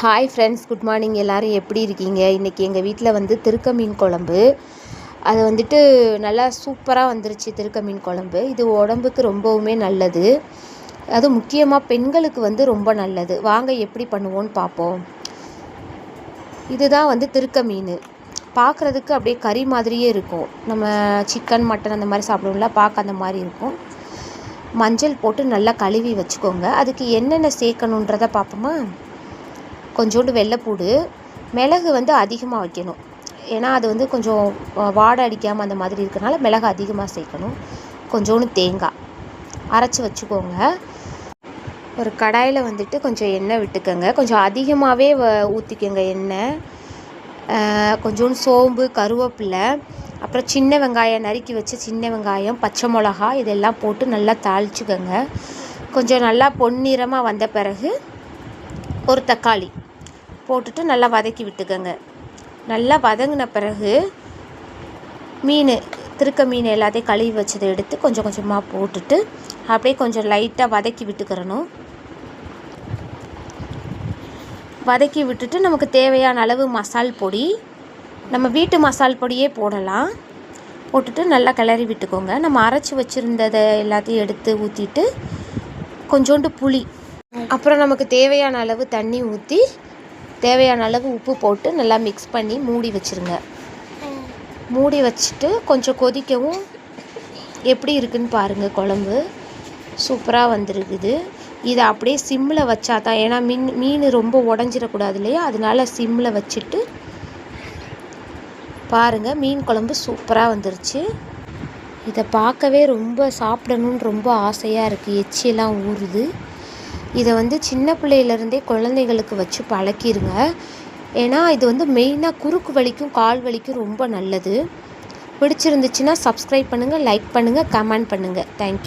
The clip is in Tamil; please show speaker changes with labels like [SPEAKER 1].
[SPEAKER 1] ஹாய் ஃப்ரெண்ட்ஸ் குட் மார்னிங் எல்லோரும் எப்படி இருக்கீங்க? இன்றைக்கி எங்கள் வீட்டில் வந்து திருக்க மீன் குழம்பு. அது வந்துட்டு நல்லா சூப்பராக வந்துருச்சு திருக்க மீன் குழம்பு. இது உடம்புக்கு ரொம்பவுமே நல்லது. அதுவும் முக்கியமாக பெண்களுக்கு வந்து ரொம்ப நல்லது. வாங்க எப்படி பண்ணுவோன்னு பார்ப்போம் இதுதான் வந்து திருக்க மீன். பார்க்குறதுக்கு அப்படியே கறி மாதிரியே இருக்கும். நம்ம சிக்கன் மட்டன் அந்த மாதிரி சாப்பிடுவோம்ல பார்க்க அந்த மாதிரி இருக்கும். மஞ்சள் போட்டு நல்லா கழுவி வச்சுக்கோங்க. அதுக்கு என்னென்ன சேர்க்கணுன்றதை பார்ப்போமா கொஞ்சோண்டு வெள்ளைப்பூடு மிளகு வந்து அதிகமாக வைக்கணும். ஏன்னா அது வந்து கொஞ்சம் வாடை அடிக்காமல் அந்த மாதிரி இருக்கிறனால மிளகு அதிகமாக சேர்க்கணும். கொஞ்சோண்டு தேங்காய் அரைச்சி வச்சுக்கோங்க. ஒரு கடாயில் வந்துட்டு கொஞ்சம் எண்ணெய் விட்டுக்கோங்க. கொஞ்சம் அதிகமாகவே வ ஊற்றிக்கோங்க எண்ணெய். கொஞ்சோண்டு சோம்பு கருவேப்பிலை அப்புறம் சின்ன வெங்காயம் நறுக்கி வச்ச சின்ன வெங்காயம் பச்சை மிளகா இதெல்லாம் போட்டு நல்லா தாளிச்சுக்கோங்க. கொஞ்சம் நல்லா பொன்னிறமாக வந்த பிறகு ஒரு தக்காளி. போட்டுட்டு நல்லா வதக்கி விட்டுக்கோங்க. நல்லா வதங்கின பிறகு மீன் திருக்க மீன் எல்லாத்தையும் கழுவி வச்சதை எடுத்து கொஞ்சம் கொஞ்சமாக போட்டுட்டு அப்படியே கொஞ்சம் லைட்டாக வதக்கி விட்டுக்கிறணும். வதக்கி விட்டுட்டு நமக்கு தேவையான அளவு மசால் பொடி நம்ம வீட்டு மசால் பொடியே போடலாம். போட்டுட்டு நல்லா கிளறி விட்டுக்கோங்க. நம்ம அரைச்சி வச்சுருந்ததை எல்லாத்தையும் எடுத்து ஊற்றிட்டு கொஞ்சோண்டு புளி அப்புறம் நமக்கு தேவையான அளவு தண்ணி ஊற்றி தேவையான அளவு உப்பு போட்டு நல்லா மிக்ஸ் பண்ணி மூடி வச்சுருங்க. மூடி வச்சுட்டு கொஞ்சம் கொதிக்கவும் எப்படி இருக்குன்னு பாருங்கள் குழம்பு. சூப்பராக வந்துருக்குது. இதை அப்படியே சிம்மில் வச்சா தான் ஏன்னா மீன் மீன் ரொம்ப உடஞ்சிடக்கூடாது இல்லையா? அதனால சிம்மில் வச்சுட்டு பாருங்கள் மீன் குழம்பு சூப்பராக வந்துருச்சு. இதை பார்க்கவே ரொம்ப சாப்பிடணுன்னு ரொம்ப ஆசையாக இருக்குது எச்சியெல்லாம் ஊறுது. இதை வந்து சின்ன பிள்ளையிலேருந்தே குழந்தைகளுக்கு வச்சு பழக்கிடுங்க ஏன்னா இது வந்து மெயினாக குறுக்கு வலிக்கும் கால் வலிக்கும் ரொம்ப நல்லது. பிடிச்சிருந்துச்சுன்னா சப்ஸ்கிரைப் பண்ணுங்கள் லைக் பண்ணுங்கள் கமெண்ட் பண்ணுங்கள் தேங்க்யூ